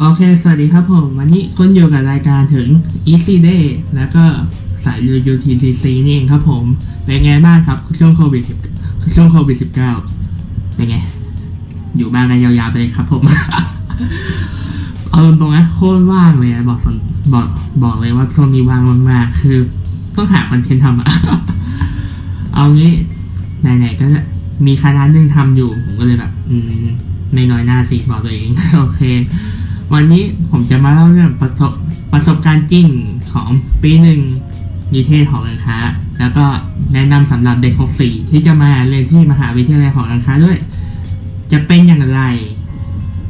โอเค สวัสดีครับผม วันนี้คุณอยู่กับรายการถึง Easy Day แล้วก็สาย UTCC นี่เองครับผม เป็นไงบ้างครับช่วงโควิดช่วงโควิด 19 เป็นไง อยู่บ้านกันยาวๆไปเลยครับผม เอาตรงๆนะโคตรว่างเลยอะบอกสนบอกบอกเลยว่าช่วงนี้ว่างมากๆ คือ ต้องหาคอนเทนต์ทำอะเอางี้ไหนๆก็จะมีคณะหนึ่งทำอยู่ ผมก็เลยแบบ อืมไม่น้อยหน้าสิบอกตัวเอง โอเค วันนี้ผมจะมาเล่าเรื่องประสบประสบการณ์จริงของปีหนึ่งนิเทศหอการค้า แล้วก็แนะนำสำหรับเด็ก64ที่จะมาเรียนที่มหาวิทยาลัยหอการค้าด้วย จะเป็นอย่างไร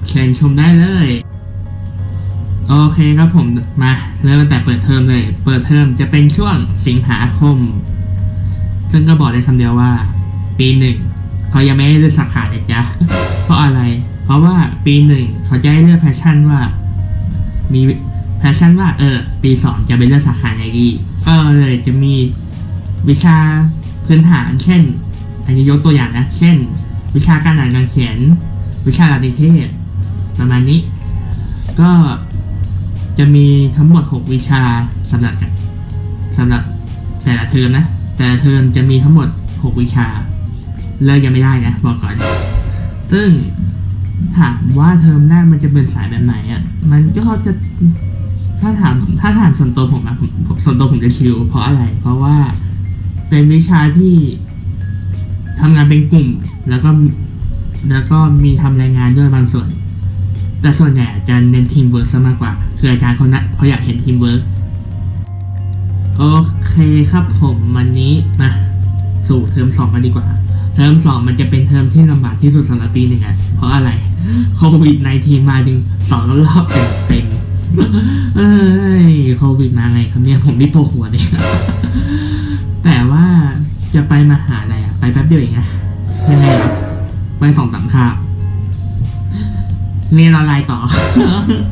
เชิญชมได้เลย โอเคครับผมมาเริ่มตั้งแต่เปิดเทอมเลย เปิดเทอมจะเป็นช่วงสิงหาคม ซึ่งก็บอกได้คำเดียวว่า ปีหนึ่งเขายังไม่ให้เลือกสาขาเลยจ้ะเพราะอะไร เพราะว่าปีหนึ่งเขาจะให้เลือกแพชชั่นว่า มีแพชชั่นว่าเออปีสองจะไปเลือกสาขาไหนดี ก็เลยจะมีวิชาพื้นฐาน เช่น อันนี้ยกตัวอย่างนะ เช่น วิชาการอ่านการเขียน วิชาลักนิเทศประมาณนี้ ก็จะมีทั้งหมด 6 วิชาสำหรับสำหรับแต่ละเทอมนะ แต่ละเทอมจะมีทั้งหมด 6 วิชา เลิกยังไม่ได้นะ บอกก่อน ซึ่ง ถามว่าเทอมหน้ามันจะเป็นสายแบบไหนอะ่ะ มันก็จะถ้าถามถ้าถามส่วนตัวผมอะผมผมส่วนตัวผมจะชิลเพราะอะไร เพราะว่าเป็นวิชาที่ทำงานเป็นกลุ่ม แล้วก็แล้วก็มีทำรายงานด้วยบางส่วน แต่ส่วนใหญ่อาจารย์เน้นทีมเวิร์กซะมากกว่า คืออาจารย์เขานะเขาอยากเห็นทีมเวิร์กโอเคครับผมวันนี้มาสู่เทอมสองกันดีกว่า เทอมสองมันจะเป็นเทอมที่ลำบากที่สุดสำหรับปีหนึ่งอะเพราะอะไรโควิด19มาถึงสองรอบเต็มๆเอ้ยโควิดมาไงครับเนี่ยผมรีบโผล่หัวเลยแต่ว่าจะไปมาหาอะไรอะไปแป๊บเดียวเองนะยังไงล่ะไปสองสามคาบเรียนออนไลน์ต่อ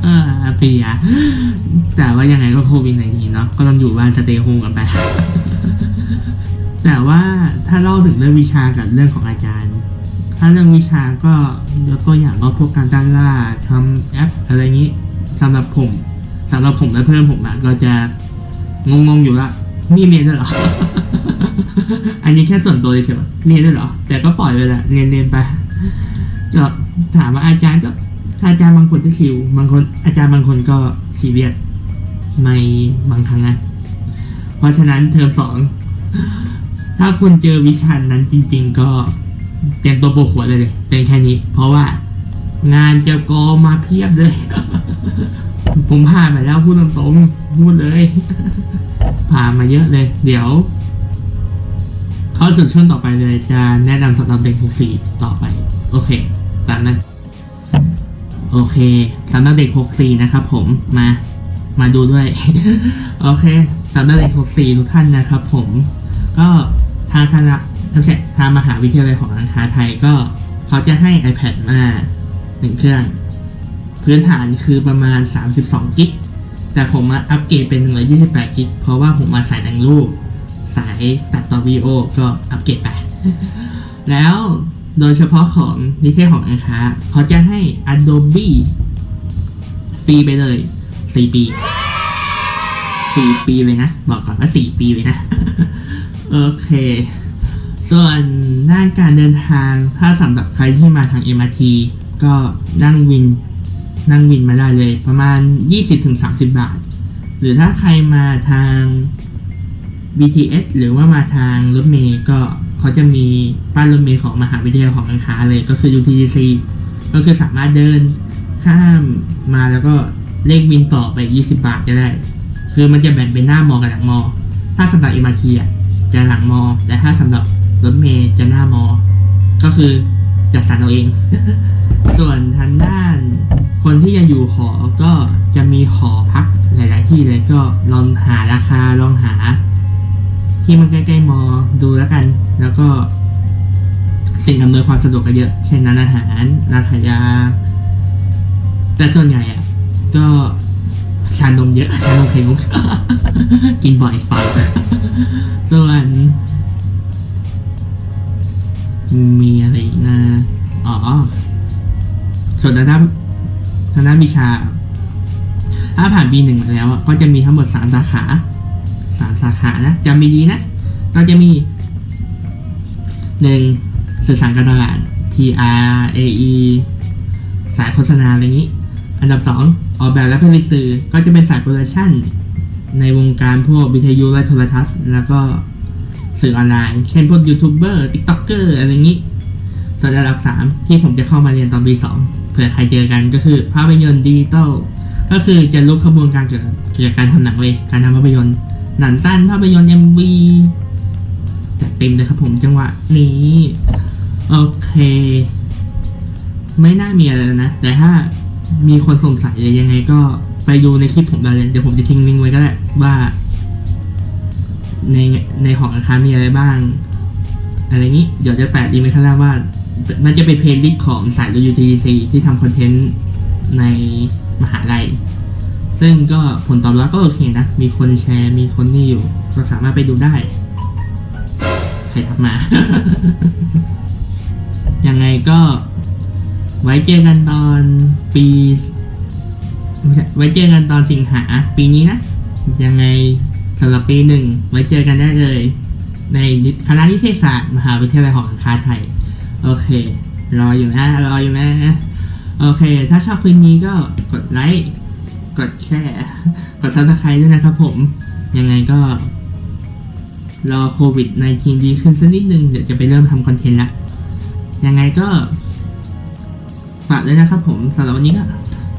ออปีอะแต่ว่ายังไงก็โควิดในนี้เนาะก็ต้องอยู่บ้านสเตย์โฮมกันไป แต่ว่าถ้าเล่าถึงเรื่องวิชากับเรื่องของอาจารย์ ถ้าเรื่องวิชาก็ยกตัวอย่างก็พวกการตั้งล่าทำแอปอะไรนี้สำหรับผมสำหรับผมและเพื่อนผมอะก็จะงงๆอยู่ละนี่เรียนด้วยเหรอ อันนี้แค่ส่วนตัวเฉยๆเรียนด้วยเหรอ แต่ก็ปล่อยไปแหละเรียนเรียนไปก็ถามว่าอาจารย์ก็อาจารย์บางคนก็ชิวบางคน อาจารย์บางคนก็ซีเรียสในบางครั้งนะเพราะฉะนั้นเทอมสอง ถ้าคุณเจอวิชานนั้นจริง ๆ ก็เตรียมตัวโปกหัวเลยเลยเป็นแค่นี้ เพราะว่างานจะกอมาเพียบเลย ผมผ่านมาแล้วพูดตรงๆพูดเลย ผ่านมาเยอะเลย เดี๋ยวเข้าสู่ช่วงต่อไปเลยจะแนะนำสำหรับเด็กสี่ต่อไป โอเคตามนั้นโอเคสำหรับเด็ก 64 นะครับผมมา มาดูด้วย โอเคสำหรับเด็ก 64 ทุกท่านนะครับผมก็ ทางคณะไม่ใช่ทางมหาวิทยาลัยของการค้าไทยก็เขาจะให้ iPad มาหนึ่งเครื่อง พื้นฐานคือประมาณ 32 กิก แต่ผมมาอัปเกรดเป็น 128 กิก เพราะว่าผมมาสายแต่งรูป สายตัดต่อวีดีโอก็อัปเกรดไป แล้วโดยเฉพาะของนิเทศของอาคาเขาจะให้ Adobe ฟรีไปเลย 4 ปี 4 ปีเลยนะ บอกก่อนว่า 4 ปีเลยนะ โอเค ส่วนด้านการเดินทางถ้าสำหรับใครที่มาทาง MRT ก็นั่งวินนั่งวินมาได้เลยประมาณ 20-30 บาท หรือถ้าใครมาทาง BTS หรือว่ามาทางรถเมย์ก็เขาจะมีป้ายรถเมย์ของมหาวิทยาลัยของการค้าเลยก็คือ UTC ก็คือสามารถเดินข้ามมาแล้วก็เลขวินต่อไป 20 บาทก็ได้ คือมันจะแบ่งเป็นหน้ามอกับหลังมอ ถ้าสำหรับ MRT อะ จะหลังมอ แต่ถ้าสำหรับรถเมย์จะหน้ามอ ก็คือจัดสรรเอาเอง ส่วนทางด้านคนที่จะอยู่หอก็จะมีหอพักหลาย ๆ ที่เลยก็ลองหาราคาลองหา ที่มันใกล้ๆมอดูแล้วกัน แล้วก็สิ่งอำนวยความสะดวกก็เยอะ เช่นร้านอาหารร้านขายยา แต่ส่วนใหญ่อะก็ชานมเยอะ ชานมไข่มุกกินบ่อยเปล่า ส่วน มีอะไรอีกนะ อ๋อ ส่วนทางด้านทางด้านวิชา ถ้าผ่านปีหนึ่งมาแล้วอะก็จะมีทั้งหมดสามสาขาสามสาขานะจำดีๆนะ ก็จะมีหนึ่งสื่อสารการตลาด PR AE สายโฆษณาอะไรนี้ อันดับสองออกแบบและผลิตสื่อก็จะเป็นสายโปรดักชั่น ในวงการพวกวิทยุและโทรทัศน์ แล้วก็สื่อออนไลน์เช่นพวกยูทูบเบอร์ติ๊กต็อกเกอร์อะไรอย่างนี้ส่วนอันดับสามที่ผมจะเข้ามาเรียนตอนปีสองเผื่อใครเจอกันก็คือภาพยนตร์ดิจิตอลก็คือจะรู้ขบวนการเกี่ยวกับเกี่ยวกับการทำหนังเลยการทำภาพยนตร์หนังสั้นภาพยนตร์ MV จัดเต็มเลยครับผมจังหวะนี้โอเค ไม่น่ามีอะไรนะ แต่ถ้ามีคนสงสัยยังไงก็ไปดูในคลิปผมได้เลยเดี๋ยวผมจะทิ้งลิงก์ไว้ก็ได้ ว่า ในในหอกาค้ามีอะไรบ้าง อะไรนี้ เดี๋ยวจะแปะลิงก์ไว้ข้างล่างว่า มันจะเป็นเพลย์ลิสต์ของสาย UTC ที่ทำคอนเทนต์ในมหาลัย ซึ่งก็ผลตอบรับก็โอเคนะ มีคนแชร์ มีคนนี่อยู่ ก็สามารถไปดูได้ ใครทักมา ยังไงก็ไว้เจอกันตอนปี ไว้เจอกันตอนสิงหาปีนี้นะ ยังไงสำหรับปีหนึ่งไว้เจอกันได้เลย ในคณะนิเทศศาสตร์มหาวิทยาลัยหอการค้าไทย โอเค รออยู่นะ รออยู่นะโอเค ถ้าชอบคลิปนี้ก็กดไลค์ กดแชร์ กดซับสไครต์ด้วยนะครับผม ยังไงก็ รอโควิด -19 ดีขึ้นสักนิดนึง เดี๋ยวจะไปเริ่มทำคอนเทนต์ละ ยังไงก็ ฝากด้วยนะครับผมสำหรับวันนี้ก็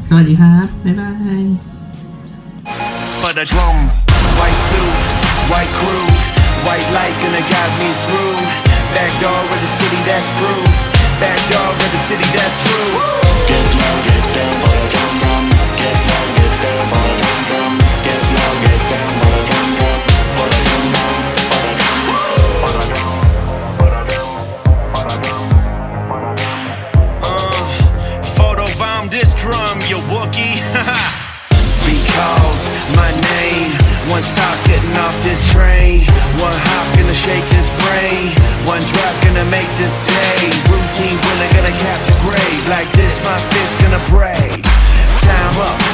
สวัสดีครับ บ๊ายบาย the drum. White suit, white crew, white light gonna guide me through. Back door of the city, that's proof. Back door of the city, that's true. Get low, get down, bada dum drum. Get low, get down, bada dum drum. Get low, get down, bada dum dum. Bada dum dum, bada dum dum. Uh, bada dum. This drum, you Wookie. because my name one stop getting off this train. One hop gonna shake this brain. One drop gonna make this day. Routine I gonna cap the grave. Like this, my fist gonna break. Time up.